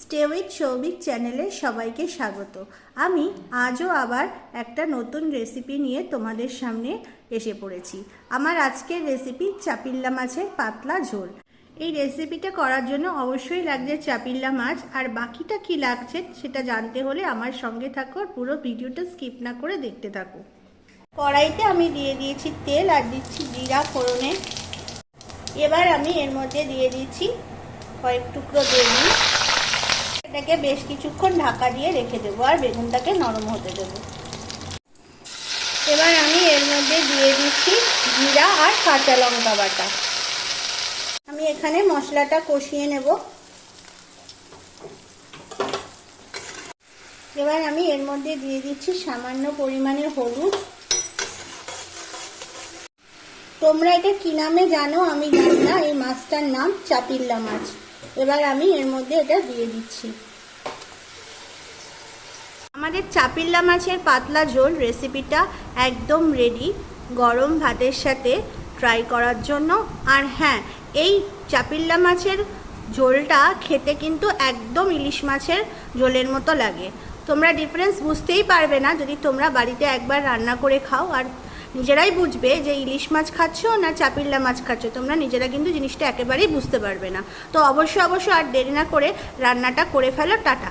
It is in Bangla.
স্টে উইথ সৌভিক চ্যানেলে সবাইকে স্বাগত। আমি আজও আবার একটা নতুন রেসিপি নিয়ে তোমাদের সামনে এসে পড়েছি। আমার আজকের রেসিপি চাপিল্লা মাছের পাতলা ঝোল। এই রেসিপিটা করার জন্য অবশ্যই লাগছে চাপিল্লা মাছ, আর বাকিটা কি লাগছে সেটা জানতে হলে আমার সঙ্গে থাকো পুরো ভিডিওটা স্কিপ না করে দেখতে থাকো। কড়াইতে আমি দিয়ে দিয়েছি তেল আর দিচ্ছি জিরা ফোড়নে। এবার আমি এর মধ্যে দিয়ে দিচ্ছি কয়েক টুকরো বেগুন। এটাকে বেশ কিছুক্ষণ ঢাকা দিয়ে রেখে দেবো আর বেগুনটাকে নরম হতে দেবো। এবার আমি এর মধ্যে দিয়ে দিচ্ছি জিরা আর কাঁচা লঙ্কা বাটা। আমি এখানে মশলাটা কষিয়ে নেব। এবার আমি এর মধ্যে দিয়ে দিচ্ছি সামান্য পরিমাণে হলুদ। তোমরা এটা কি নামে জানো আমি জানি না, এই মাছটার নাম চাপিল্লা মাছ। এবার আমি এর মধ্যে এটা দিয়ে দিচ্ছি। আমাদের চাপিল্লা মাছের পাতলা ঝোল রেসিপিটা একদম রেডি গরম ভাতের সাথে ট্রাই করার জন্য। আর হ্যাঁ এই চাপিল্লা মাছের ঝোলটা খেতে কিন্তু একদম ইলিশ মাছের ঝোলের মতো লাগে। তোমরা ডিফারেন্স বুঝতেই পারবে না যদি তোমরা বাড়িতে একবার রান্না করে খাও। আর নিজেরাই বুঝবে যে ইলিশ মাছ খাচ্ছ না চাপিল্লা মাছ খাচ্ছ। তোমরা নিজেরা কিন্তু জিনিসটা একেবারেই বুঝতে পারবে না। তো অবশ্যই অবশ্যই আর দেরি না করে রান্নাটা করে ফেলো, টাটা।